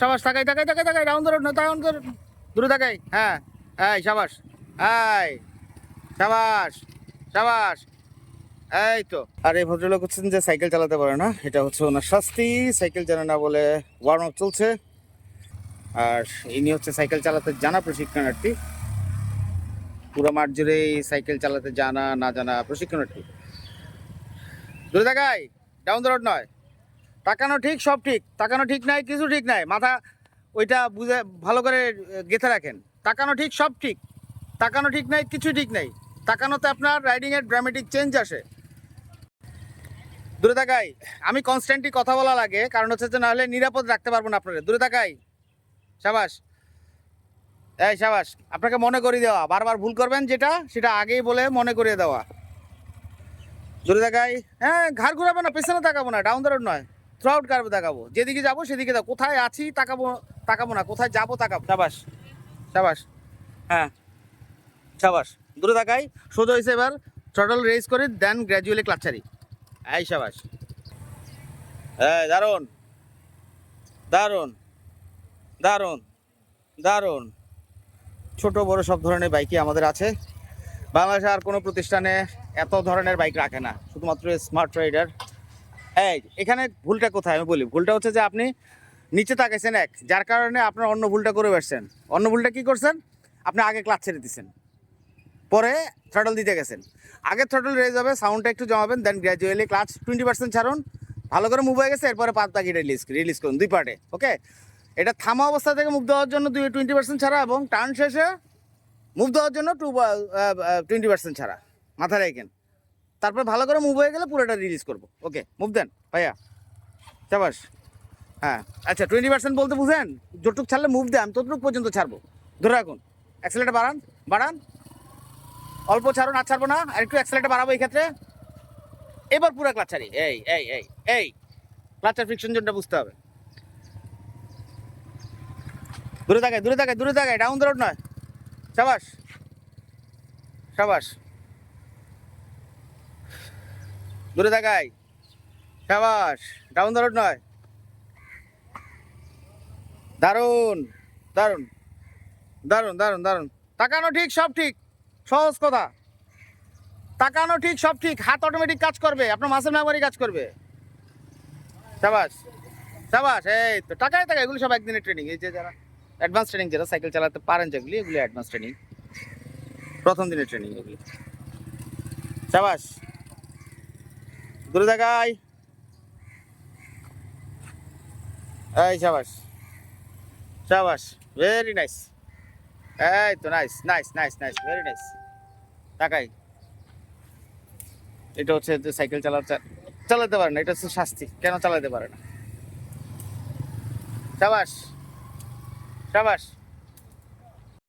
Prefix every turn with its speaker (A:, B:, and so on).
A: সাবাস, তাকাই তাকাই তাকাই তাকাই রাউন্ড রোড না রাউন্ড রোড দূরে তাকাই হ্যাঁ এই, সাবাস এই, সাবাস সাবাস, এই তো। আর এই ভদ্রলোক হচ্ছেন যে সাইকেল চালাতে পারে না, এটা হচ্ছে ওনার শাস্তি। সাইকেল জানে না বলে ওয়ার্ম আপ চলছে। আর ইনি হচ্ছে সাইকেল চালাতে জানা প্রশিক্ষণার্থী। পুরো মাঠ জুড়ে সাইকেল চালাতে জানা, না জানা প্রশিক্ষণার্থী। দূরে তাকাই ডাউন দ্য রোড নয়। তাকানো ঠিক, সব ঠিক। তাকানো ঠিক নাই, কিছু ঠিক নাই। মাথা ওইটা বুঝে, ভালো করে গেঁথে রাখেন। তাকানো ঠিক, সব ঠিক। তাকানো ঠিক নাই, কিছু ঠিক নাই। তাকানোতে আপনার রাইডিংয়ের ড্রামেটিক চেঞ্জ আসে। দূরে তাকাই। আমি কনস্ট্যান্টলি কথা বলা লাগে কারণ হচ্ছে যে নাহলে নিরাপদ রাখতে পারব না আপনাদের দূরে তাকাই। সাবাস। এই সাবাস, আপনাকে মনে করিয়ে দেওয়া। বারবার ভুল করবেন যেটা, সেটা আগেই বলে মনে করিয়ে দেওয়া। দূরে তাকাই। হ্যাঁ ঘাড় ঘুরাবো না, পেছনে তাকাবো না ডাউন দ্য রোড নয়। থ্রু আউট কারবে তাকাবো যেদিকে যাব সেদিকে যাব কোথায় আছি তাকাবো তাকাবো না কোথায় যাব তাকাবো। সাবাস। সাবাস। হ্যাঁ। সাবাস। দূরে তাকাই। সোজা হয়েছে এবার থ্রটল রেজ করে দেন গ্র্যাজুয়ালি ক্লাচারি এই সাবাস। হ্যাঁ দারুণ। দারুণ। দারুণ। দারুণ। ছোট বড় সব ধরনের বাইকই আমাদের আছে। বাংলাদেশে আর কোনো প্রতিষ্ঠানে এত ধরনের বাইক রাখে না। শুধুমাত্র স্মার্ট রাইডার এই এখানে ভুলটা কোথায়? আমি বলি, ভুলটা হচ্ছে যে আপনি নিচে তাকাইছেন এক, যার কারণে আপনার অন্য ভুলটা করে বসছেন অন্য ভুলটা কি করছেন? আপনি আগে ক্লাচ ছেড়ে দিচ্ছেন পরে থ্রটল দিতে গেছেন। আগে থ্রটল রেজ হবে সাউন্ডটা একটু জমাবেন then gradually clutch twenty percent ছাড়ুন। ভালো করে মুভ হয়ে গেছে, এরপরে পাঁচ বাকি রিলিজ রিলিজ করুন, দুই পার্টে ওকে এটা থামা অবস্থা থেকে মুভ দেওয়ার জন্য দুই টোয়েন্টি পার্সেন্ট ছাড়া এবং টার্ন শেষে মুভ দেওয়ার জন্য টু টোয়েন্টি পার্সেন্ট ছাড়া। মাথায় রাখেন। তারপর ভালো করে মুভ হয়ে গেলে পুরোটা রিলিজ করব। ওকে মুভ দেন ভাইয়া। চাবাস হ্যাঁ আচ্ছা টোয়েন্টি পার্সেন্ট বলতে বুঝেন? যতটুক ছাড়লে মুভ আমি ততটুক পর্যন্ত ছাড়বো। ধরে রাখুন অ্যাক্সেলেটার বাড়ান বাড়ান। অল্প ছাড়ুন, আর ছাড়বো না, আর একটু অ্যাক্সেলেটার বাড়াবো এই ক্ষেত্রে। এবার পুরো ক্লাচ ছাড়ি। এই এই এই এই। ক্লাচের ফ্রিকশন জোনটা বুঝতে হবে। দূরে তাকায় দূরে তাকায় দূরে তাকায় ডাউন দ্য রোড নয়। সাবাস। সাবাস। দূরে তাকাই। সাবাস, ডাউন দ্য নয়। দারুণ দারুণ দারুণ দারুণ দারুণ। তাকানো ঠিক, সব ঠিক। সহজ কথা। তাকানো ঠিক, সব ঠিক। হাত অটোমেটিক কাজ করবে। আপনার মাসেল মেমোরি কাজ করবে। সাবাস সাবাস, এই তো টাকায় টাকা এগুলো সব একদিনের ট্রেনিং এই যে যারা অ্যাডভান্স ট্রেনিং যেটা সাইকেল চালাতে পারেন যেগুলি, এগুলি অ্যাডভান্স ট্রেনিং প্রথম দিনের ট্রেনিং এগুলি। সাবাস দূরে দেখাই এই সাবাস। সাবাস ভেরি নাইস এই তো nice nice nice nice very nice তাকাই। এটা হচ্ছে যে সাইকেল চালা চালাতে পারে না, এটা হচ্ছে শাস্তি, কেন চালাতে পারে না? সাবাস সাবাস।